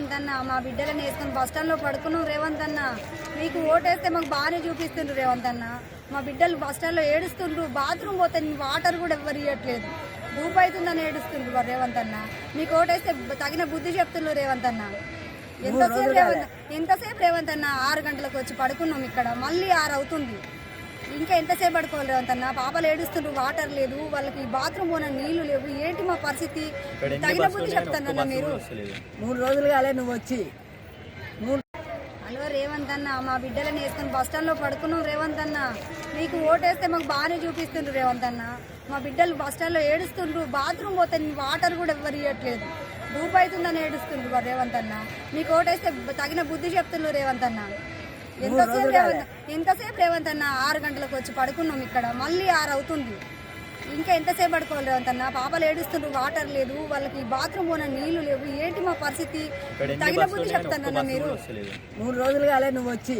రేవంత్ అన్న మా బిడ్డలను వేసుకుని బస్ స్టాండ్లో పడుకున్నాం రేవంత్ అన్న. మీకు ఓటేస్తే మాకు బాగానే చూపిస్తుండ్రు రేవంత్ అన్న. మా బిడ్డలు బస్ స్టాండ్లో ఏడుస్తుండ్రు బాత్రూమ్ పోతే వాటర్ కూడా ఎవ్వరు ఇవ్వట్లేదు ధూపు అవుతుందని ఏడుస్తుండ్రు రేవంత్ అన్న. మీకు ఓటేస్తే తగిన బుద్ధి చెప్తుండ్రు రేవంత్ అన్న. ఎంతసేపు రేవంత్ ఎంతసేపు రేవంత్ అన్న ఆరు గంటలకు వచ్చి పడుకున్నాం ఇక్కడ? మళ్ళీ ఆరు అవుతుంది. ఇంకా ఎంతసేపు పడుకోవాలి రేవంత్ అన్న? పాపలు ఏడుస్తుండ్రు వాటర్ లేదు వాళ్ళకి బాత్రూమ్ పోన నీళ్ళు లేవు పరిస్థితి తగిన బుద్ధి చెప్తానన్న మీరు. మూడు రోజులు కాలే నువ్వు వచ్చి. మూడు హలో రేవంత్ అన్న మా బిడ్డలను వేసుకుని బస్ స్టాండ్లో పడుకున్నాం రేవంత్ అన్న. మీకు ఓటేస్తే మాకు బాగానే చూపిస్తుండ్రు రేవంత్ అన్న. మా బిడ్డలు బస్ స్టాండ్లో ఏడుస్తుండ్రు బాత్రూమ్ పోతే వాటర్ కూడా ఎవ్వరు ఇవ్వట్లేదు ధూపు అవుతుందని ఏడుస్తుండ్రు రేవంత్ అన్న. మీకు ఓటేస్తే తగిన బుద్ధి చెప్తుండ్రు రేవంత్ అన్న. ఎంతసేపు రేవంత్ ఎంతసేపు రేవంత్ అన్న ఆరు గంటలకు వచ్చి పడుకున్నాం ఇక్కడ? మళ్ళీ ఆరు అవుతుంది. ఇంకా ఎంతసేపు పడుకోవాలి రేవంత్ అన్న పాపలు ఏడుస్తుండ్రు వాటర్ లేదు వాళ్ళకి బాత్రూమ్ పోన నీళ్ళు లేవు. ఏంటి మా పరిస్థితి? తగిన బుద్ధి చెప్తానన్న మీరు? మూడు రోజులు కాలే నువ్వు వచ్చి.